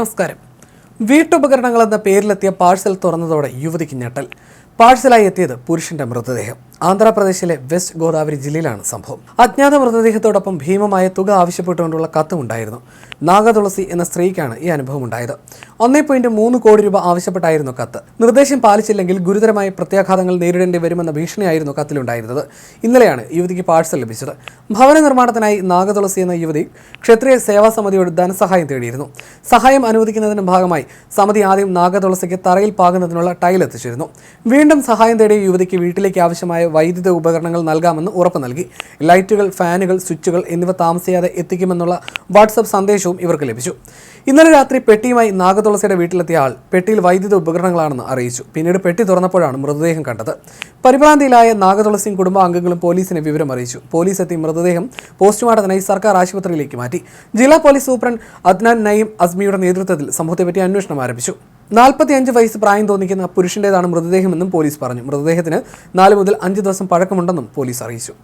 നമസ്കാരം. വീട്ടുപകരണങ്ങൾ എന്ന പേരിലെത്തിയ പാഴ്സൽ തുറന്നതോടെ യുവതിക്ക് ഞെട്ടൽ. പാഴ്സലായി എത്തിയത് പുരുഷന്റെ മൃതദേഹം. ആന്ധ്രാപ്രദേശിലെ വെസ്റ്റ് ഗോദാവരി ജില്ലയിലാണ് സംഭവം. അജ്ഞാത മൃതദേഹത്തോടൊപ്പം ഭീമമായ തുക ആവശ്യപ്പെട്ടുകൊണ്ടുള്ള കത്തും ഉണ്ടായിരുന്നു നാഗതുളസി എന്ന സ്ത്രീക്കാണ് ഈ അനുഭവം ഉണ്ടായത് ഒന്നേ പോയിന്റ് മൂന്ന് കോടി രൂപ ആവശ്യപ്പെട്ടായിരുന്നു കത്ത്. നിർദ്ദേശം പാലിച്ചില്ലെങ്കിൽ ഗുരുതരമായ പ്രത്യാഘാതങ്ങൾ നേരിടേണ്ടി വരുമെന്ന ഭീഷണിയായിരുന്നു കത്തിലുണ്ടായിരുന്നത്. ഇന്നലെയാണ് യുവതിക്ക് പാഴ്സൽ ലഭിച്ചത്. ഭവന നിർമ്മാണത്തിനായി നാഗതുളസി എന്ന യുവതി ക്ഷത്രിയ സേവാ സമിതിയോട് ധനസഹായം തേടിയിരുന്നു. സഹായം അനുവദിക്കുന്നതിന്റെ ഭാഗമായി സമിതി ആദ്യം നാഗതുളസിക്ക് തറയിൽ പാകുന്നതിനുള്ള ടൈൽ എത്തിച്ചിരുന്നു. വീണ്ടും സഹായം തേടിയ യുവതിക്ക് വീട്ടിലേക്ക് ആവശ്യമായ വൈദ്യുത ഉപകരണങ്ങൾ നൽകാമെന്ന് ഉറപ്പ് നൽകി. ലൈറ്റുകൾ ഫാനുകൾ സ്വിച്ചുകൾ എന്നിവ താമസിയാതെ എത്തിക്കുമെന്നുള്ള വാട്സപ്പ് സന്ദേശവും ഇവർക്ക് ലഭിച്ചു. ഇന്നലെ രാത്രി പെട്ടിയുമായി നാഗതുളസിയുടെ വീട്ടിലെത്തിയ ആൾ പെട്ടിയിൽ വൈദ്യുത ഉപകരണങ്ങളാണെന്ന് അറിയിച്ചു. പിന്നീട് പെട്ടി തുറന്നപ്പോഴാണ് മൃതദേഹം കണ്ടത്. പരിഭ്രാന്തിയിലായ നാഗതുളസിയും കുടുംബാംഗങ്ങളും പോലീസിനെ വിവരം അറിയിച്ചു. പോലീസ് എത്തി മൃതദേഹം പോസ്റ്റ്മോർട്ടത്തിനായി സർക്കാർ ആശുപത്രിയിലേക്ക് മാറ്റി. ജില്ലാ പോലീസ് സൂപ്രണ്ട് അദ്നാൻ നയീം അസ്മിയുടെ നേതൃത്വത്തിൽ സംഭവത്തെപ്പറ്റി അന്വേഷണം ആരംഭിച്ചു. നാൽപ്പത്തിയഞ്ച് വയസ്സ് പ്രായം തോന്നിക്കുന്ന പുരുഷന്റേതാണ് മൃതദേഹമെന്നും പോലീസ് പറഞ്ഞു. മൃതദേഹത്തിന് നാല് മുതൽ അഞ്ച് ദിവസം പഴക്കമുണ്ടെന്നും പോലീസ് അറിയിച്ചു.